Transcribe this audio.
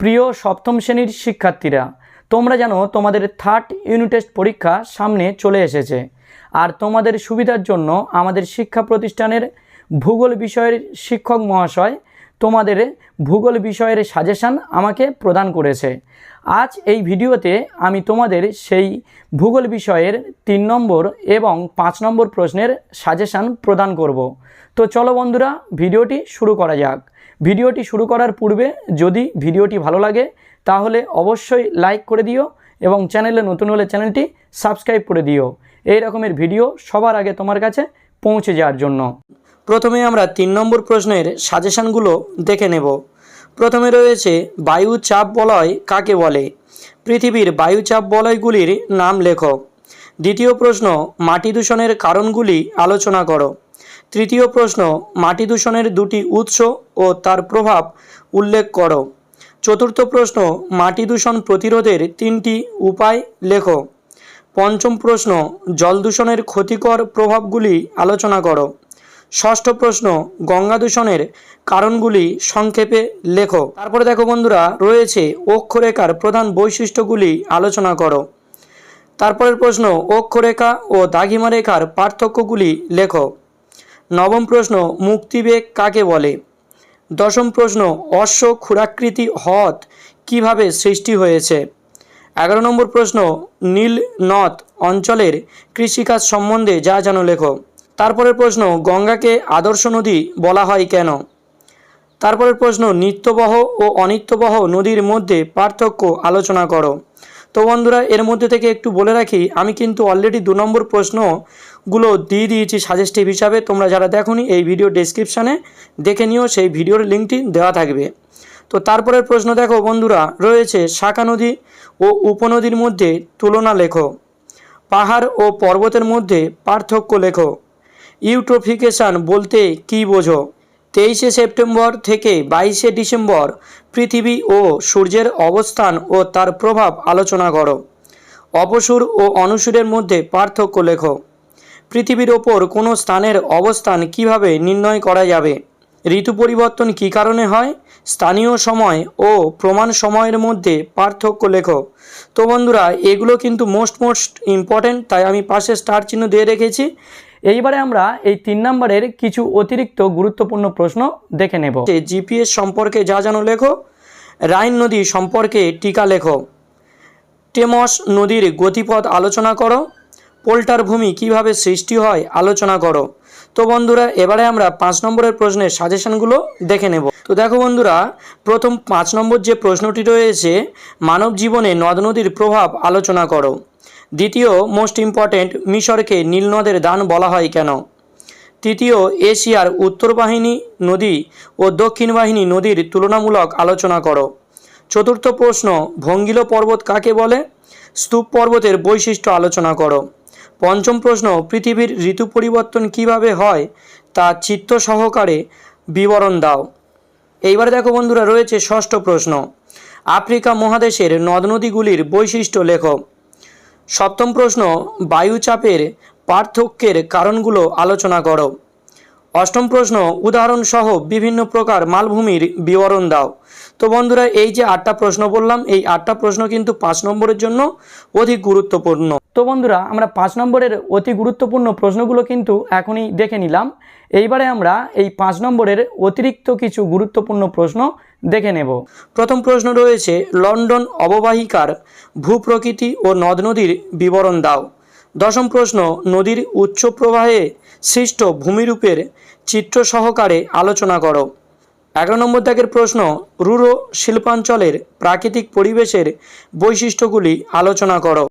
প্রিয় সপ্তম শ্রেণির শিক্ষার্থীরা, তোমরা জানো তোমাদের থার্ড ইউনিট টেস্ট পরীক্ষা সামনে চলে এসেছে। আর তোমাদের সুবিধার জন্য আমাদের শিক্ষা প্রতিষ্ঠানের ভূগোল বিষয়ের শিক্ষক মহাশয় তোমাদের ভূগোল বিষয়ের সাজেশান আমাকে প্রদান করেছে। আজ এই ভিডিওতে আমি তোমাদের সেই ভূগোল বিষয়ের তিন নম্বর এবং পাঁচ নম্বর প্রশ্নের সাজেশান প্রদান করব। তো চলো বন্ধুরা, ভিডিওটি শুরু করা যাক। ভিডিওটি শুরু করার পূর্বে যদি ভিডিওটি ভালো লাগে, তাহলে অবশ্যই লাইক করে দিও এবং চ্যানেলে নতুন হলে চ্যানেলটি সাবস্ক্রাইব করে দিও। এই রকমের ভিডিও সবার আগে তোমার কাছে পৌঁছে যাওয়ার জন্য। প্রথমে আমরা তিন নম্বর প্রশ্নের সাজেশানগুলো দেখে নেব। প্রথমে রয়েছে, বায়ু চাপ বলয় কাকে বলে? পৃথিবীর বায়ু চাপ বলয়গুলির নাম লেখো। দ্বিতীয় প্রশ্ন, মাটি দূষণের কারণগুলি আলোচনা করো। তৃতীয় প্রশ্ন, মাটি দূষণের দুটি উৎস ও তার প্রভাব উল্লেখ করো। চতুর্থ প্রশ্ন, মাটি দূষণ প্রতিরোধের তিনটি উপায় লেখো। পঞ্চম প্রশ্ন, জল দূষণের ক্ষতিকর প্রভাবগুলি আলোচনা করো। ষষ্ঠ প্রশ্ন, গঙ্গা দূষণের কারণগুলি সংক্ষেপে লেখো। তারপরে দেখো বন্ধুরা, রয়েছে অক্ষরেখার প্রধান বৈশিষ্ট্যগুলি আলোচনা করো। তারপরের প্রশ্ন, অক্ষরেখা ও দাগিমা রেখার পার্থক্যগুলি লেখো। নবম প্রশ্ন, মুক্তিবেগ কাকে বলে? দশম প্রশ্ন, অশ্ব ক্ষুরাকৃতি হ্রদ কীভাবে সৃষ্টি হয়েছে? এগারো নম্বর প্রশ্ন, নীল নদ অঞ্চলের কৃষিকাজ সম্বন্ধে যা জানো লেখো। তারপরের প্রশ্ন, গঙ্গাকে আদর্শ নদী বলা হয় কেন? তারপরের প্রশ্ন, নিত্যবহ ও অনিত্যবহ নদীর মধ্যে পার্থক্য আলোচনা করো। তো বন্ধুরা, এর মধ্যে থেকে একটু বলে রাখি, আমি কিন্তু অলরেডি দু নম্বর প্রশ্নগুলো দিয়ে দিয়েছি সাজেস্টিভ হিসাবে। তোমরা যারা দেখোনি, এই ভিডিও ডেসক্রিপশানে দেখে নিও, সেই ভিডিওর লিঙ্কটি দেওয়া থাকবে। তো তারপরের প্রশ্ন দেখো বন্ধুরা, রয়েছে শাখা নদী ও উপনদীর মধ্যে তুলনা লেখো। পাহাড় ও পর্বতের মধ্যে পার্থক্য লেখো। ইউট্রোফিকেশান বলতে কী বোঝো? তেইশে সেপ্টেম্বর থেকে বাইশে ডিসেম্বর পৃথিবী ও সূর্যের অবস্থান ও তার প্রভাব আলোচনা করো। অপসুর ও অনুসুরের মধ্যে পার্থক্য লেখো। পৃথিবীর ওপর কোনো স্থানের অবস্থান কীভাবে নির্ণয় করা যাবে? ঋতু পরিবর্তন কী কারণে হয়? স্থানীয় সময় ও প্রমাণ সময়ের মধ্যে পার্থক্য লেখো। তো বন্ধুরা, এগুলো কিন্তু মোস্ট মোস্ট ইম্পর্ট্যান্ট তাই আমি পাশে স্টার চিহ্ন দিয়ে রেখেছি। এইবারে আমরা এই তিন নম্বরের কিছু অতিরিক্ত গুরুত্বপূর্ণ প্রশ্ন দেখে নেব। জিপিএস সম্পর্কে যা জানো লেখো, রাইন নদী সম্পর্কে টিকা লেখো। টেমস নদীর গতিপথ আলোচনা করো। পোল্টার ভূমি কীভাবে সৃষ্টি হয় আলোচনা করো। তো বন্ধুরা, এবারে আমরা পাঁচ নম্বরের প্রশ্নের সাজেশনগুলো দেখে নেব। তো দেখো বন্ধুরা, প্রথম পাঁচ নম্বর যে প্রশ্নটি রয়েছে, মানব জীবনে নদ নদীর প্রভাব আলোচনা করো। দ্বিতীয় মোস্ট ইম্পর্ট্যান্ট মিশরকে নীলনদের দান বলা হয় কেন? তৃতীয় এশিয়ার উত্তর বাহিনী নদী ও দক্ষিণ বাহিনী নদীর তুলনামূলক আলোচনা করো। চতুর্থ প্রশ্ন, ভঙ্গিল পর্বত কাকে বলে? স্তূপ পর্বতের বৈশিষ্ট্য আলোচনা করো। পঞ্চম প্রশ্ন, পৃথিবীর ঋতু পরিবর্তন কীভাবে হয়? তা চিত্ত সহকারে বিবরণ দাও। এইবারে দেখো বন্ধুরা, রয়েছে ষষ্ঠ প্রশ্ন। আফ্রিকা মহাদেশের নদ নদীগুলির বৈশিষ্ট্য লেখো। সপ্তম প্রশ্ন, বায়ুচাপের পার্থক্যের কারণগুলো আলোচনা করো। অষ্টম প্রশ্ন, উদাহরণসহ বিভিন্ন প্রকার মালভূমির বিবরণ দাও। তো বন্ধুরা, এই যে আটটা প্রশ্ন বললাম, এই আটটা প্রশ্ন কিন্তু পাঁচ নম্বরের জন্য অধিক গুরুত্বপূর্ণ। তো বন্ধুরা, আমরা পাঁচ নম্বরের অতি গুরুত্বপূর্ণ প্রশ্নগুলো কিন্তু এখনই দেখে নিলাম। এইবারে আমরা এই পাঁচ নম্বরের অতিরিক্ত কিছু গুরুত্বপূর্ণ প্রশ্ন দেখে নেব। প্রথম প্রশ্ন রয়েছে, লন্ডন অববাহিকার ভূপ্রকৃতি ও নদ নদীর বিবরণ দাও। দশম প্রশ্ন, নদীর উচ্চ প্রবাহে সৃষ্ট ভূমিরূপের চিত্র সহকারে আলোচনা করো। এগারো নম্বর দাগের প্রশ্ন, রুরো শিল্পাঞ্চলের প্রাকৃতিক পরিবেশের বৈশিষ্ট্যগুলি আলোচনা করো।